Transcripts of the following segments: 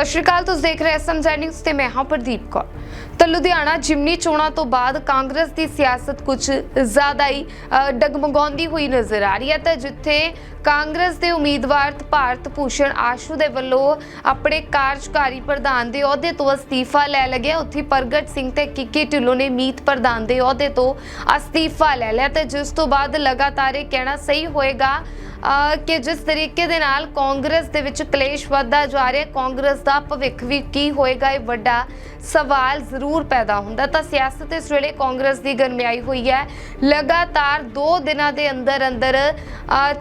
ਸਤਿ ਸ਼੍ਰੀ ਅਕਾਲ, ਤੁਸੀਂ ਦੇਖ ਰਹੇ ਐਸਐਮ ਨਿਊਜ਼ ਤੇ ਮੈਂ ਹਾਂ ਪ੍ਰਦੀਪ ਕੌਰ। ਤਾਂ ਲੁਧਿਆਣਾ ਜਿਮਨੀ ਚੋਣਾਂ ਤੋਂ ਬਾਅਦ ਕਾਂਗਰਸ ਦੀ ਸਿਆਸਤ ਕੁਝ ਜ਼ਿਆਦਾ ਹੀ ਡਗਮਗਾਉਂਦੀ ਹੋਈ ਨਜ਼ਰ ਆ ਰਹੀ ਹੈ। ਤਾਂ ਜਿੱਥੇ ਕਾਂਗਰਸ ਦੇ ਉਮੀਦਵਾਰ ਭਾਰਤ ਭੂਸ਼ਣ ਆਸ਼ੂ ਦੇ ਵੱਲੋਂ ਆਪਣੇ ਕਾਰਜਕਾਰੀ ਪ੍ਰਧਾਨ ਦੇ ਅਹੁਦੇ ਤੋਂ ਅਸਤੀਫਾ ਲੈ ਲਗਿਆ, ਉੱਥੇ ਪ੍ਰਗਟ ਸਿੰਘ ਤੇ ਕਿੱਕੀ ਢਿੱਲੋਂ ਨੇ ਮੀਤ ਪ੍ਰਧਾਨ ਦੇ ਅਹੁਦੇ ਤੋਂ ਅਸਤੀਫਾ ਲੈ ਲਿਆ। ਤੇ ਜਿਸ ਤੋਂ ਬਾਅਦ ਲਗਾਤਾਰ ਇਹ ਕਹਿਣਾ ਸਹੀ ਹੋਏਗਾ ਕਿ ਜਿਸ ਤਰੀਕੇ ਦੇ ਨਾਲ ਕਾਂਗਰਸ ਦੇ ਵਿੱਚ ਕਲੇਸ਼ ਵੱਧਦਾ ਜਾ ਰਿਹਾ, ਕਾਂਗਰਸ ਦਾ ਭਵਿੱਖ ਵੀ ਕੀ ਹੋਏਗਾ, ਇਹ ਵੱਡਾ ਸਵਾਲ ਜ਼ਰੂਰ ਪੈਦਾ ਹੁੰਦਾ। ਤਾਂ ਸਿਆਸਤ ਇਸ ਵੇਲੇ ਕਾਂਗਰਸ ਦੀ ਗਰਮਿਆਈ ਹੋਈ ਹੈ। ਲਗਾਤਾਰ 2 ਦਿਨਾਂ ਦੇ ਅੰਦਰ ਅੰਦਰ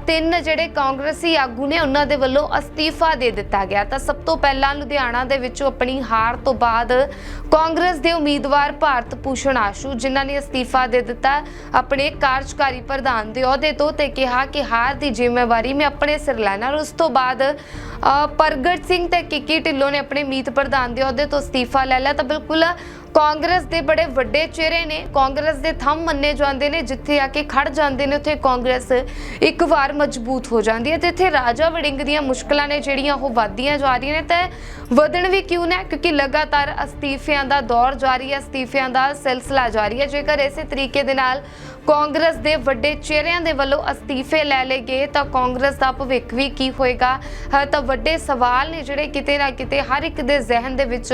ਤਿੰਨ ਜਿਹੜੇ ਕਾਂਗਰਸੀ ਆਗੂ ਨੇ, ਉਹਨਾਂ ਦੇ ਵੱਲੋਂ ਅਸਤੀਫਾ ਦੇ ਦਿੱਤਾ ਗਿਆ। ਤਾਂ ਸਭ ਤੋਂ ਪਹਿਲਾਂ ਲੁਧਿਆਣਾ ਦੇ ਵਿੱਚੋਂ ਆਪਣੀ ਹਾਰ ਤੋਂ ਬਾਅਦ ਕਾਂਗਰਸ ਦੇ ਉਮੀਦਵਾਰ ਭਾਰਤ ਭੂਸ਼ਣ ਆਸ਼ੂ, ਜਿਨ੍ਹਾਂ ਨੇ ਅਸਤੀਫਾ ਦੇ ਦਿੱਤਾ, ਆਪਣੇ ਕਾਰਜਕਾਰੀ ਪ੍ਰਧਾਨ ਦੇ ਅਹੁਦੇ ਤੋਂ ਤੇ ਕਿਹਾ ਕਿ ਹਾਰ ਦੀ ਜ਼ਿੰਮੇਵਾਰੀ ਮੈਂ ਆਪਣੇ ਸਿਰ ਲੈਣਾ ਔਰ ਉਸ ਤੋਂ ਬਾਅਦ ਅ, ਪ੍ਰਗਟ ਸਿੰਘ ਤੇ ਕਿੱਕੀ ਢਿੱਲੋਂ ਨੇ ਆਪਣੇ ਮੀਤ ਪ੍ਰਧਾਨ ਦੇ ਅਹੁਦੇ ਤੋਂ ਅਸਤੀਫਾ ਲੈ ਲਿਆ ਤਾਂ ਬਿਲਕੁਲ ਕਾਂਗਰਸ ਦੇ ਬੜੇ ਵੱਡੇ ਚਿਹਰੇ ਨੇ। ਕਾਂਗਰਸ ਦੇ ਥੰਮ ਮੰਨੇ ਜਾਂਦੇ ਨੇ, ਜਿੱਥੇ ਆ ਕੇ ਖੜ ਜਾਂਦੇ ਨੇ, ਉੱਥੇ ਕਾਂਗਰਸ ਇੱਕ ਵਾਰ ਮਜ਼ਬੂਤ ਹੋ ਜਾਂਦੀ ਹੈ ਤੇ ਇੱਥੇ ਰਾਜਾ ਵੜਿੰਗ ਦੀਆਂ ਮੁਸ਼ਕਲਾਂ ਨੇ ਜਿਹੜੀਆਂ ਉਹ ਵਧਦੀਆਂ ਜਾ ਰਹੀਆਂ ਨੇ। ਤੇ ਵਧਣ ਵੀ ਕਿਉਂ ਨਾ, ਕਿਉਂਕਿ ਲਗਾਤਾਰ ਅਸਤੀਫਿਆਂ ਦਾ ਦੌਰ ਜਾਰੀ ਹੈ, ਅਸਤੀਫਿਆਂ ਦਾ ਸਿਲਸਿਲਾ ਜਾਰੀ ਹੈ। ਜੇਕਰ ਇਸੇ ਤਰੀਕੇ ਦੇ ਨਾਲ ਕਾਂਗਰਸ ਦੇ ਵੱਡੇ ਚਿਹਰਿਆਂ ਦੇ ਵੱਲੋਂ ਅਸਤੀਫੇ ਲੈ ਲਏ ਗਏ, ਤਾਂ ਕਾਂਗਰਸ ਦਾ ਭਵਿੱਖ ਵੀ ਕੀ ਹੋਏਗਾ? ਤਾਂ ਵੱਡੇ ਸਵਾਲ ਨੇ ਜਿਹੜੇ ਕਿਤੇ ਨਾ ਕਿਤੇ ਹਰ ਇੱਕ ਦੇ ਜ਼ਿਹਨ ਦੇ ਵਿੱਚ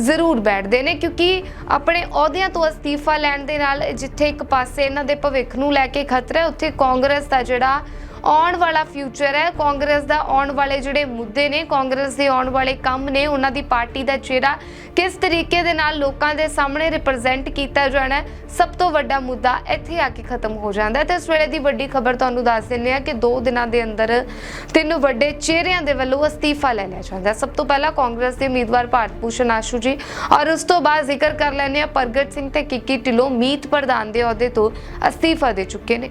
ਜ਼ਰੂਰ ਬੈਠਦੇ ਨੇ, ਕਿਉਂਕਿ ਆਪਣੇ ਅਹੁਦਿਆਂ ਤੋਂ ਅਸਤੀਫਾ ਲੈਣ ਦੇ ਨਾਲ ਜਿੱਥੇ ਇੱਕ ਪਾਸੇ ਇਹਨਾਂ ਦੇ ਭਵਿੱਖ ਨੂੰ ਲੈ ਕੇ ਖਤਰਾ ਹੈ, ਉੱਥੇ ਕਾਂਗਰਸ ਦਾ ਜਿਹੜਾ ਆਉਣ ਵਾਲਾ ਫਿਊਚਰ ਹੈ। ਕਾਂਗਰਸ ਦਾ ਆਉਣ ਵਾਲੇ ਜਿਹੜੇ ਮੁੱਦੇ ਨੇ, ਕਾਂਗਰਸ ਦੇ ਆਉਣ ਵਾਲੇ ਕੰਮ ਨੇ, ਉਹਨਾਂ ਦੀ ਪਾਰਟੀ ਦਾ ਚਿਹਰਾ ਕਿਸ ਤਰੀਕੇ ਦੇ ਨਾਲ ਲੋਕਾਂ ਦੇ ਸਾਹਮਣੇ ਰਿਪਰੈਜ਼ੈਂਟ ਕੀਤਾ ਜਾਣਾ ਸਭ ਤੋਂ ਵੱਡਾ ਮੁੱਦਾ ਇੱਥੇ ਆ ਕੇ ਖਤਮ ਹੋ ਜਾਂਦਾ ਹੈ। ਤੇ ਇਸ ਵੇਲੇ ਦੀ ਵੱਡੀ ਖਬਰ ਤੁਹਾਨੂੰ ਦੱਸ ਦਿੰਦੇ ਆ ਕਿ 2 ਦਿਨਾਂ ਦੇ ਅੰਦਰ ਤਿੰਨ ਵੱਡੇ ਚਿਹਰਿਆਂ ਦੇ ਵੱਲੋਂ ਅਸਤੀਫਾ ਲੈ ਲਿਆ ਜਾਂਦਾ ਹੈ। ਸਭ ਤੋਂ ਪਹਿਲਾਂ ਕਾਂਗਰਸ ਦੇ ਉਮੀਦਵਾਰ ਭਾਰਤ ਭੂਸ਼ਣ ਆਸ਼ੂ ਜੀ ਔਰ ਉਸ ਤੋਂ ਬਾਅਦ ਜ਼ਿਕਰ ਕਰ ਲੈਂਦੇ ਆ ਪ੍ਰਗਟ ਸਿੰਘ ਤੇ ਕਿੱਕੀ ਢਿੱਲੋਂ ਮੀਤ ਪ੍ਰਧਾਨ ਦੇ ਅਹੁਦੇ ਤੋਂ ਅਸਤੀਫਾ ਦੇ ਚੁੱਕੇ ਨੇ।